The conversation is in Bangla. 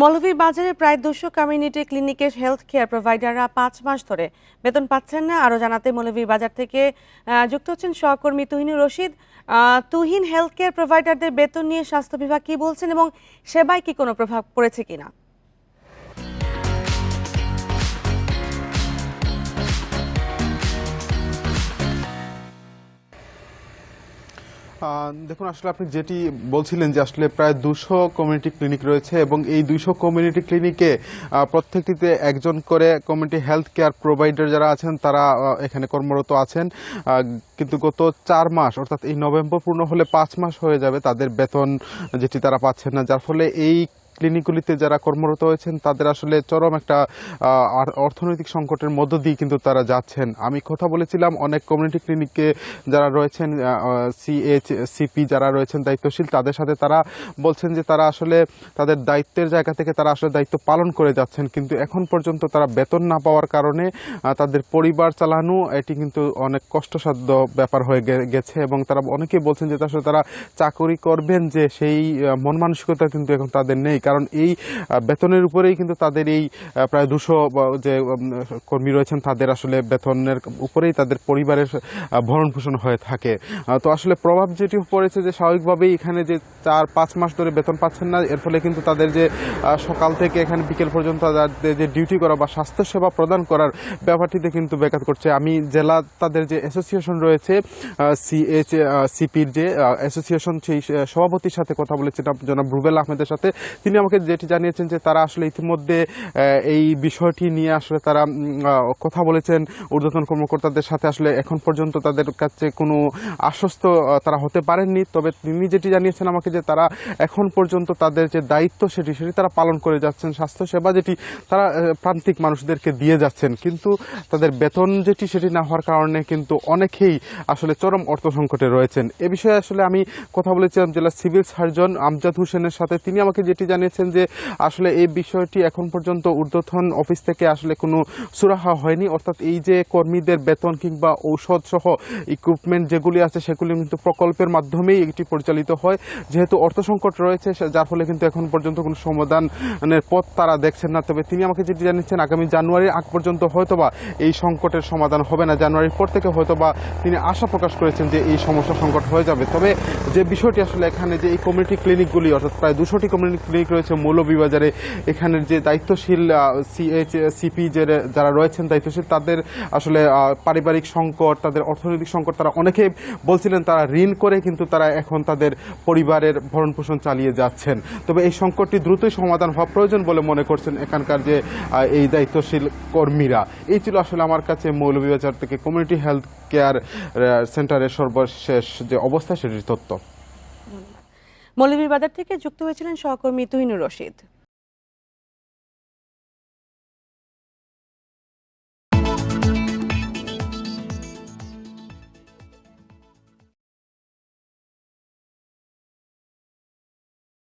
মৌলভীবাজারে প্রায় দুশো কমিউনিটি ক্লিনিকের হেলথ কেয়ার প্রোভাইডাররা পাঁচ মাস ধরে বেতন পাচ্ছেন না। আরও জানাতে মৌলভীবাজার থেকে যুক্ত হচ্ছেন সহকর্মী তুহিনুর রশিদ। তুহিন হেলথ কেয়ার প্রোভাইডারদের বেতন নিয়ে স্বাস্থ্য বিভাগ কী বলছেন এবং সেবায় কি কোনো প্রভাব পড়েছে কিনা? দেখুন, আসলে আপনি যেটি বলছিলেন যে আসলে প্রায় দুশো কমিউনিটি ক্লিনিক রয়েছে এবং এই দুশো কমিউনিটি ক্লিনিকে প্রত্যেকটিতে একজন করে কমিউনিটি হেলথ কেয়ার প্রোভাইডার যারা আছেন, তারা এখানে কর্মরত আছেন। কিন্তু গত চার মাস, অর্থাৎ এই নভেম্বর পূর্ণ হলে পাঁচ মাস হয়ে যাবে তাদের বেতন যেটি তারা পাচ্ছেন না। যার ফলে এই ক্লিনিকগুলিতে যারা কর্মরত হয়েছেন তাদের আসলে চরম একটা অর্থনৈতিক সংকটের মধ্য দিয়ে কিন্তু তারা যাচ্ছেন। আমি কথা বলেছিলাম, অনেক কমিউনিটি ক্লিনিকে যারা রয়েছেন সিএইচ সিপি যারা রয়েছেন দায়িত্বশীল, তাদের সাথে তারা বলছেন যে তারা আসলে তাদের দায়িত্বের জায়গা থেকে তারা আসলে দায়িত্ব পালন করে যাচ্ছেন। কিন্তু এখন পর্যন্ত তারা বেতন না পাওয়ার কারণে তাদের পরিবার চালানো, এটি কিন্তু অনেক কষ্টসাধ্য ব্যাপার হয়ে গেছে এবং তারা অনেকেই বলছেন যে আসলে তারা চাকরি করবেন যে সেই মন মানসিকতা কিন্তু এখন তাদের নেই। কারণ এই বেতনের উপরেই কিন্তু তাদের এই প্রায় দুশো যে কর্মী রয়েছেন, তাদের আসলে বেতনের উপরেই তাদের পরিবারের ভরণ পোষণ হয়ে থাকে। তো আসলে প্রভাব যেটি পড়েছে যে স্বাভাবিকভাবেই এখানে যে চার, পাঁচ মাস ধরে বেতন পাচ্ছেন না, এর ফলে কিন্তু তাদের যে সকাল থেকে এখানে বিকেল পর্যন্ত তাদের যে ডিউটি করা বা স্বাস্থ্য সেবা প্রদান করার ব্যাপারটিতে কিন্তু ব্যাঘাত করছে আমি জেলা তাদের যে অ্যাসোসিয়েশন রয়েছে সিএইচ সিপির যে অ্যাসোসিয়েশন, সেই সভাপতির সাথে কথা বলেছিলাম, জনাব রুবেল আহমেদের সাথে। তিনি আমাকে যেটি জানিয়েছেন যে তারা আসলে ইতিমধ্যে এই বিষয়টি নিয়ে আসলে তারা কথা বলেছেন। ঊর্ধ্বতন কর্মকর্তাদের সাথে আসলে এখন পর্যন্ত তাদের কাছে কোনো আশ্বস্ত তারা হতে পারেননি। তবে তিনি যেটি জানিয়েছেন আমাকে যে তারা এখন পর্যন্ত তাদের যে দায়িত্ব সেটি সেটি তারা পালন করে যাচ্ছেন। স্বাস্থ্য সেবা যেটি তারা প্রান্তিক মানুষদেরকে দিয়ে যাচ্ছেন। কিন্তু তাদের বেতন যেটি, সেটি না হওয়ার কারণে কিন্তু অনেকেই আসলে চরম অর্থ সংকটে রয়েছেন। এ বিষয়ে আসলে আমি কথা বলেছিলাম জেলা সিভিল সার্জন আমজাদ হোসেনের সাথে। তিনি আমাকে যেটি জানিয়েছেন যে আসলে এই বিষয়টি এখন পর্যন্ত ঊর্ধ্বতন অফিস থেকে আসলে কোনো সুরাহা হয়নি। অর্থাৎ এই যে কর্মীদের বেতন কিংবা ঔষধ সহ ইকুইপমেন্ট যেগুলি আছে, সেগুলি কিন্তু প্রকল্পের মাধ্যমেই এটি পরিচালিত হয়। যেহেতু অর্থ সংকট রয়েছে যার ফলে কিন্তু এখন পর্যন্ত কোনো সমাধানের পথ তারা দেখছেন না। তবে তিনি আমাকে যেটি জানিয়েছেন, আগামী জানুয়ারির আগ পর্যন্ত হয়তোবা এই সংকটের সমাধান হবে না। জানুয়ারির পর থেকে হয়তোবা তিনি আশা প্রকাশ করেছেন যে এই সমস্যা সংকট হয়ে যাবে। তবে যে বিষয়টি আসলে এখানে যে এই কমিউনিটি ক্লিনিকগুলি অর্থাৎ প্রায় দুশোটি কমিউনিটি ক্লিনিক রয়েছে মৌলভীবাজারে। এখানের যে দায়িত্বশীল সিএইচ সিপি যে যারা রয়েছেন, দায়িত্বশীল, তাদের আসলে পারিবারিক সংকট, তাদের অর্থনৈতিক সংকট, তারা অনেকে বলছিলেন তারা ঋণ করে, কিন্তু তারা এখন তাদের পরিবারের ভরণ পোষণ চালিয়ে যাচ্ছেন। তবে এই সংকটটি দ্রুতই সমাধান হওয়া প্রয়োজন বলে মনে করছেন এখানকার যে এই দায়িত্বশীল কর্মীরা। এই ছিল আসলে আমার কাছে মৌলভীবাজার থেকে কমিউনিটি হেলথ কেয়ার সেন্টারের সর্বশেষ যে অবস্থা, সেটির তথ্য। মৌলভীবাজার থেকে যুক্ত হয়েছিলেন সহকর্মী তুহিনুর রশিদ।